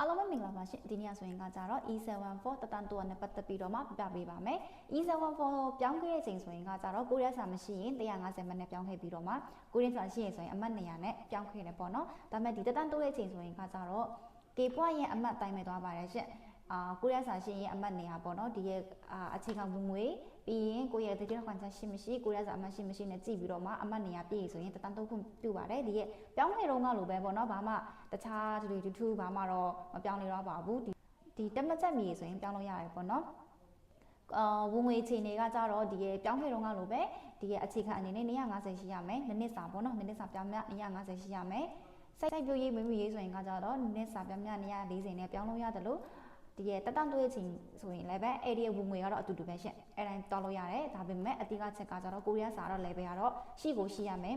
အားလုံးပဲမင်္ဂလာပါရှင်ဒီနေ့ဆိုရင်ကကြတော့ E74 တတန်တူနဲ့ပတ်သက်ပြီးတော့မှပြပေးပါမယ် E74 ပြောင်းခဲ့တဲ့ချိန်ဆိုရင်ကကြတော့ကိုရက်စာမရှိရင်150မနဲ့ပြောင်းခဲ့ပြီးတော့မှကိုရက်စာရှိရင်ဆိုရင်အမှတ်200နဲ့ပြောင်းခဲ့တယ်ပေါ့နော်ဒါပေမဲ့ဒီတတန်တူရဲ့ချိန်ဆိုရင်ကကြတော့ K ပွားရဲ့အမှတ်တိုင်းပဲသွားပါတယ်ရှင် အာကိုရက်စာရှိရင်အမှတ်နေရပေါ့နော်ဒီရဲ့အာအခြေခံဝင်ငွေပြီးရင်ကိုရဲ့တတိယခွန်ချက်ရှိမရှိကိုရက်စာအမှတ်ရှိမရှိနဲ့ကြည့်ပြီးတော့မှအမှတ်နေရပြည့်ဆိုရင်တတန်တုံးခွင့်ပြုပါတယ်ဒီရဲ့ပြောင်းနေတော့ကလိုပဲပေါ့နော်ဘာမှတခြားတူတူထူးဘာမှတော့မပြောင်းလဲတော့ပါဘူးဒီဒီတက်မချက်မီဆိုရင်ပြောင်းလို့ရတယ်ပေါ့နော်အာဝင်ငွေခြေနေကကြတော့ဒီရဲ့ပြောင်းခဲ့တော့ကလိုပဲဒီရဲ့အခြေခံအနေနဲ့150ရှိရမယ်နှစ်နှစ်စာပေါ့နော်နှစ်နှစ်စာပြောင်းမြ150ရှိရမယ်စိုက်စိုက်ပြိုးရေးမွေးမြူရေးဆိုရင်ကကြတော့နှစ်စာပြောင်းမြ140နဲ့ပြောင်းလို့ရတယ်လို့ ဒီရဲ့တက်တန်တွေးချင်းဆိုရင်လည်းပဲအဲ့ဒီဝင်ငွေကတော့အတူတူပဲရှင့်အဲ့တိုင်းတောက်လို့ရတယ်ဒါပေမဲ့အတိကချက်ကကြတော့ကိုရီးယားစာတော့ level ကတော့ရှိကိုရှိရမယ်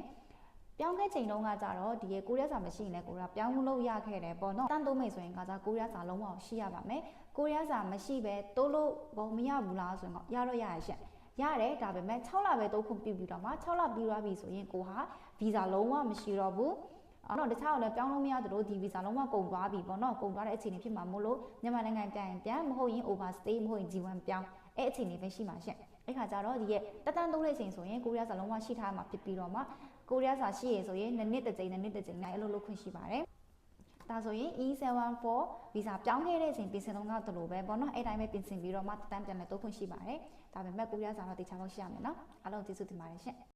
ပြောင်းခဲ့ချိန်တုန်းကကြတော့ဒီရဲ့ကိုရီးယားစာမရှိရင်လည်းကိုရီးယားပြောင်းလို့ရခဲ့တယ်ပေါ့နော်တန်သုံးမိတ်ဆိုရင်ကကြကိုရီးယားစာလုံးဝရှိရပါမယ်ကိုရီးယားစာမရှိပဲတိုးလို့ဘောမရဘူးလားဆိုရင်တော့ရတော့ရရရှင့်ရတယ်ဒါပေမဲ့6လပဲတိုးခွင့်ပြုပြီးတော့မှ6လပြီးသွားပြီဆိုရင်ကိုဟာဗီဇာလုံးဝမရှိတော့ဘူး အဲ့တော့တခြားကိုလည်းပြောင်းလို့မရသလိုဒီဗီဇာလုံးဝကုန်သွားပြီပေါ့နော်ကုန်သွားတဲ့အခြေအနေဖြစ်မှာမို့လို့မြန်မာနိုင်ငံပြန်ရင်ပြန်မဟုတ်ရင် overstay မဟုတ်ရင် G1 ပြောင်းအဲ့အခြေအနေပဲရှိမှာရှင့်အဲ့ခါကျတော့ဒီရဲ့တက်တန်းတိုးတဲ့အချိန်ဆိုရင်ကိုရီးယားစာလုံးဝရှိထားမှာဖြစ်ပြီးတော့မှကိုရီးယားစာရှိရဆိုရင်နှစ်နှစ်တစ်ကြိမ်နှစ်နှစ်တစ်ကြိမ်နိုင်အဲ့လိုလုပ်ခွင့်ရှိပါတယ်ဒါဆိုရင် E74 ဗီဇာပြောင်းခဲ့တဲ့အချိန်ပြင်ဆင်တော့ကတော့လိုပဲပေါ့နော်အဲ့တိုင်းပဲပြင်ဆင်ပြီးတော့မှတန်းပြန်လဲတိုးခွင့်ရှိပါတယ်ဒါပေမဲ့ကိုရီးယားစာတော့တေချာလို့ရှိရမယ်နော်အားလုံးကျေးဇူးတင်ပါတယ်ရှင့်